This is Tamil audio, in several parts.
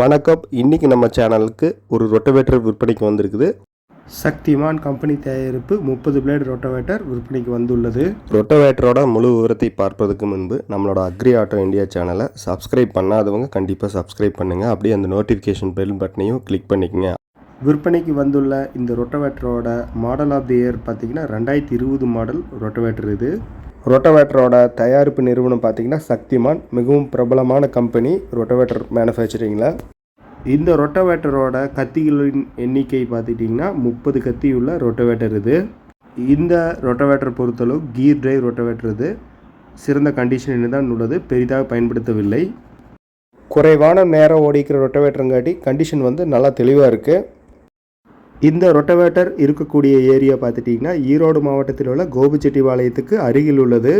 வணக்கம். இன்னைக்கு நம்ம சேனலுக்கு ஒரு ரொட்டவேட்டர் விற்பனைக்கு வந்திருக்குது. சக்திமான் கம்பெனி தயாரிப்பு முப்பது பிளேடு ரொட்டவேட்டர் விற்பனைக்கு வந்துள்ளது. ரொட்டவேட்டரோட முழு விவரத்தை பார்ப்பதற்கு முன்பு நம்மளோட அக்ரி ஆட்டோ இந்தியா சேனலை சப்ஸ்கிரைப் பண்ணாதவங்க கண்டிப்பாக சப்ஸ்கிரைப் பண்ணுங்கள் அப்படியே அந்த நோட்டிஃபிகேஷன் பெல் பட்டனையும் கிளிக் பண்ணிக்கங்க. விற்பனைக்கு வந்துள்ள இந்த ரொட்டவேட்டரோட மாடல் ஆஃப் தி இயர் பார்த்தீங்கன்னா ரெண்டாயிரத்தி இருபது மாடல் ரொட்டவேட்டர் இது. ரொட்டவேட்டரோட தயாரிப்பு நிறுவனம் பார்த்தீங்கன்னா சக்திமான் மிகவும் பிரபலமான கம்பெனி ரொட்டவேட்டர் மேனுஃபேக்சரிங்கில். இந்த ரொட்டவேட்டரோட கத்திகளின் எண்ணிக்கை பார்த்துட்டிங்கன்னா முப்பது கத்தி உள்ள ரொட்டவேட்டர் இது. இந்த ரொட்டவேட்டர் பொறுத்தளவு கீர் டிரைவ் ரொட்டவேட்டர் இது. சிறந்த கண்டிஷனில் தான் உள்ளது பெரிதாக பயன்படுத்தவில்லை. குறைவான நேரம் ஓடிக்கிற ரொட்டவேட்டருங்காட்டி கண்டிஷன் வந்து நல்லா தெளிவாக இருக்குது இந்த ரொட்டவேட்டர் இருக்கக்கூடிய ஏரியா பார்த்துட்டிங்கன்னா ஈரோடு மாவட்டத்தில் உள்ள கோபிச்செட்டிபாளையத்துக்கு அருகில் உள்ளது.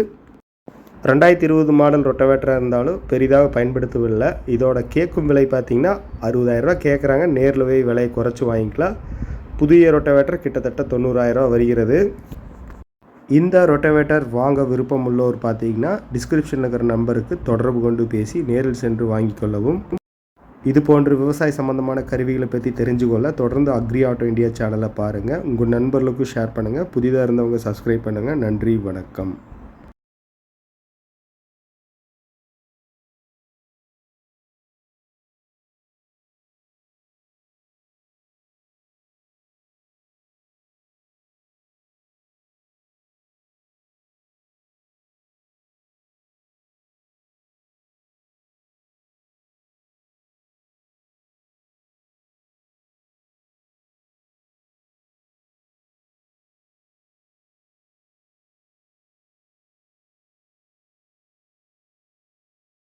ரெண்டாயிரத்தி இருபது மாடல் ரொட்டவேட்டராக இருந்தாலும் பெரிதாக பயன்படுத்தவில்லை. இதோட கேட்கும் விலை பார்த்தீங்கன்னா அறுபதாயிரரூவா கேட்குறாங்க. நேரில் போய் விலையை குறைச்சி வாங்கிக்கலாம். புதிய ரொட்டவேட்டர் கிட்டத்தட்ட தொண்ணூறாயிரரூவா வருகிறது. இந்த ரொட்டவேட்டர் வாங்க விருப்பம் உள்ளோர் பார்த்தீங்கன்னா டிஸ்கிரிப்ஷனில் இருக்கிற நம்பருக்கு தொடர்பு கொண்டு பேசி நேரில் சென்று வாங்கிக் கொள்ளவும். இது போன்ற விவசாய சம்பந்தமான கருவிகளை பற்றி தெரிஞ்சுக்கொள்ள தொடர்ந்து அக்ரி ஆட்டோ இந்தியா சேனலை பாருங்கள் உங்கள் நண்பர்களுக்கும் ஷேர் பண்ணுங்கள் புதிதாக இருந்தவங்க சப்ஸ்கிரைப் பண்ணுங்கள் நன்றி வணக்கம்.